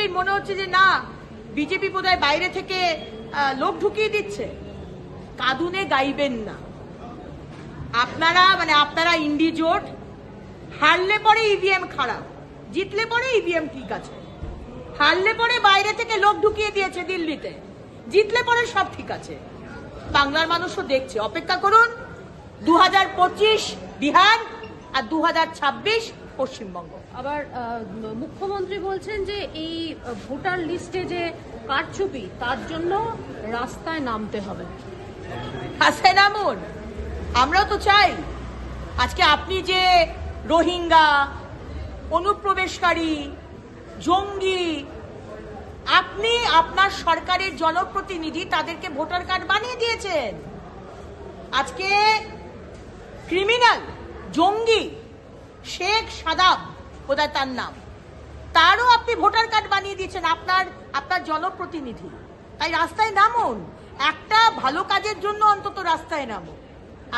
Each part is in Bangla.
মুখ্যমন্ত্রীর মনে হচ্ছে যে না, বিজেপি বোধহয় বাইরে থেকে লোক ঢুকিয়ে দিচ্ছে। কাঁদুনে গাইবেন না। আপনারা মানে আপনারা ইন্ডি জোট, হারলে পরে ইভিএম খারাপ, জিতলে পরে ইভিএম ঠিক আছে। হারলে পরে বাইরে থেকে লোক ঢুকিয়ে দিয়েছে দিল্লিতে, জিতলে পরে সব ঠিক আছে। বাংলার মানুষও দেখছে। অপেক্ষা করুন দু হাজার পঁচিশ বিহার আর দু হাজার ছাব্বিশ পশ্চিমবঙ্গ। আবার মুখ্যমন্ত্রী বলছেন যে এই ভোটার লিস্টে যে কারচুপি, তার জন্য রাস্তায় নামতে হবে। হাসে নামুন। আমরাও তো চাই। আজকে আপনি যে রোহিঙ্গা, অনুপ্রবেশকারী, জঙ্গি, আপনি আপনার সরকারের জনপ্রতিনিধি, তাদেরকে ভোটার কার্ড বানিয়ে দিয়েছেন। আজকে ক্রিমিনাল, জঙ্গি শেখ সাদাব, বোধহয় তার নাম। তারও আপনি ভোটার কার্ড বানিয়ে দিয়েছেন আপনার আপনার জনপ্রতিনিধি। তাই রাস্তায় নামুন। একটা ভালো কাজের জন্য অন্তত রাস্তায় নামুন।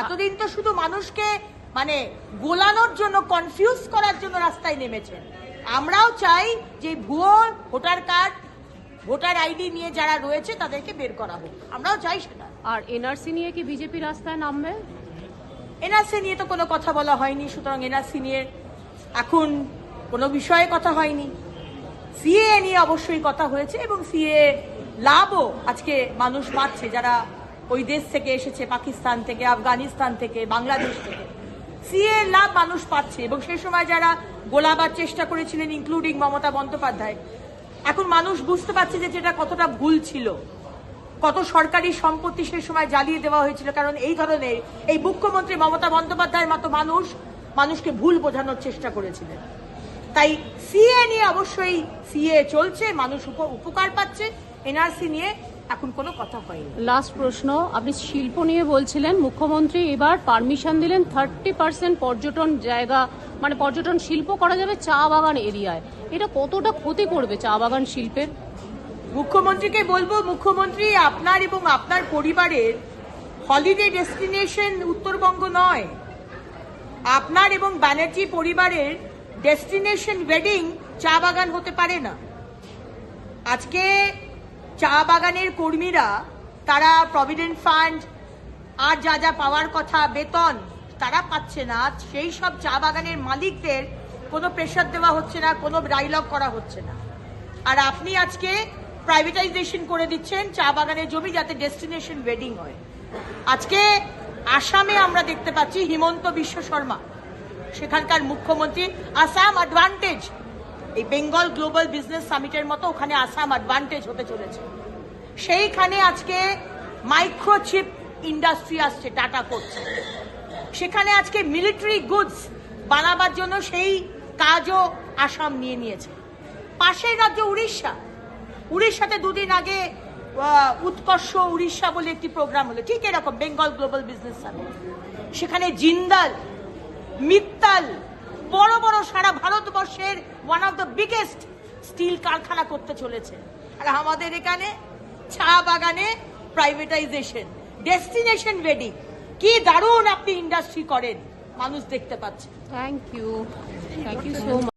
এতদিন তো শুধু মানুষকে মানে গোলানোর জন্য কনফিউজ করার জন্য রাস্তায় নেমেছেন। আমরাও চাই যে ভুয়ো ভোটার কার্ড, ভোটার আইডি নিয়ে যারা রয়েছে তাদেরকে বের করা হোক। আমরাও চাই সেটা। আর এনআরসি নিয়ে কি বিজেপি রাস্তায় নামবে? এনআরসি নিয়ে তো কোনো কথা বলা হয়নি, সুতরাং এনআরসি নিয়ে এখন কোনো বিষয়ে কথা হয়নি। সিএ নিয়ে অবশ্যই কথা হয়েছে এবং সিএ লাভও আজকে মানুষ পাচ্ছে যারা ওই দেশ থেকে এসেছে, পাকিস্তান থেকে, আফগানিস্তান থেকে, বাংলাদেশ থেকে। সিএ লাভ মানুষ পাচ্ছে এবং সেই সময় যারা গোলাবার চেষ্টা করেছিলেন ইনক্লুডিং মমতা বন্দ্যোপাধ্যায়, এখন মানুষ বুঝতে পারছে যে যেটা কতটা ভুল ছিল। কত সরকারি সম্পত্তি সে সময় জ্বালিয়ে দেওয়া হয়েছিল। কারণ এই ধরনের এই মুখ্যমন্ত্রী মমতা বন্দ্যোপাধ্যায়ের মতো মানুষ, মানুষকে ভুল বোঝানোর চেষ্টা করেছিলেন। তাই সিএ নিয়ে অবশ্যই সিএ চলছে, মানুষ উপ- উপকার পাচ্ছে এনআরসি নিয়ে এখন কোনো কথা হয়নি। লাস্ট প্রশ্ন, আপনি শিল্প নিয়ে বলছিলেন, মুখ্যমন্ত্রী এবার পারমিশন দিলেন থার্টি পার্সেন্ট পর্যটন জায়গা মানে পর্যটন শিল্প করা যাবে চা বাগান এরিয়ায়। এটা কতটা ক্ষতি করবে চা বাগান শিল্পের? মুখ্যমন্ত্রীকে বলব, মুখ্যমন্ত্রী আপনার এবং আপনার পরিবারের হলিডে ডেস্টিনেশন উত্তরবঙ্গ নয়। আপনার এবং ব্যানার্জি পরিবারের ডেস্টিনেশন ওয়েডিং চা বাগান হতে পারে না। আজকে চা বাগানের কর্মীরা, তারা প্রভিডেন্ট ফান্ড আর যা যা পাওয়ার কথা বেতন, তারা পাচ্ছে না। সেই সব চা বাগানের মালিকদের কোনো প্রেশার দেওয়া হচ্ছে না, কোনো ডাইলগ করা হচ্ছে না। আর আপনি আজকে প্রাইভেটাইজেশন করে দিচ্ছেন, চা বাগানের জমি যাতে ডেস্টিনেশন ওয়েডিং হয়। আজকে আসামে আমরা দেখতে পাচ্ছি হিমন্ত বিশ্ব শর্মা, সেখানকার মুখ্যমন্ত্রী। আসাম অ্যাডভান্টেজ এই বেঙ্গল গ্লোবাল বিজনেস সামিটের মতো ওখানে আসাম অ্যাডভান্টেজ হতে চলেছে। সেইখানে আজকে মাইক্রোচিপ ইন্ডাস্ট্রি আসছে টাটা করছে। সেখানে আজকে মিলিটারি গুডস বানাবার জন্য সেই কাজও আসাম নিয়ে নিয়েছে। পাশের রাজ্য উড়িষ্যা উড়িষ্যাতে দুদিন আগে উৎকর্ষ উড়িষ্যা বলে একটি প্রোগ্রাম হলো। ঠিক এরকম বেঙ্গল গ্লোবাল বিজনেস সামিট সেখানে জিন্দাল, মিত্তাল, বড় বড় সারা ভারতবর্ষের one of the biggest steel কারখানা করতে চলেছে। আর আমাদের এখানে চা বাগানে প্রাইভেটাইজেশন ডেস্টিনেশন ওয়েডিং কি দারুণ আপনি ইন্ডাস্ট্রি করেন। মানুষ দেখতে পাচ্ছে। Thank you thank you so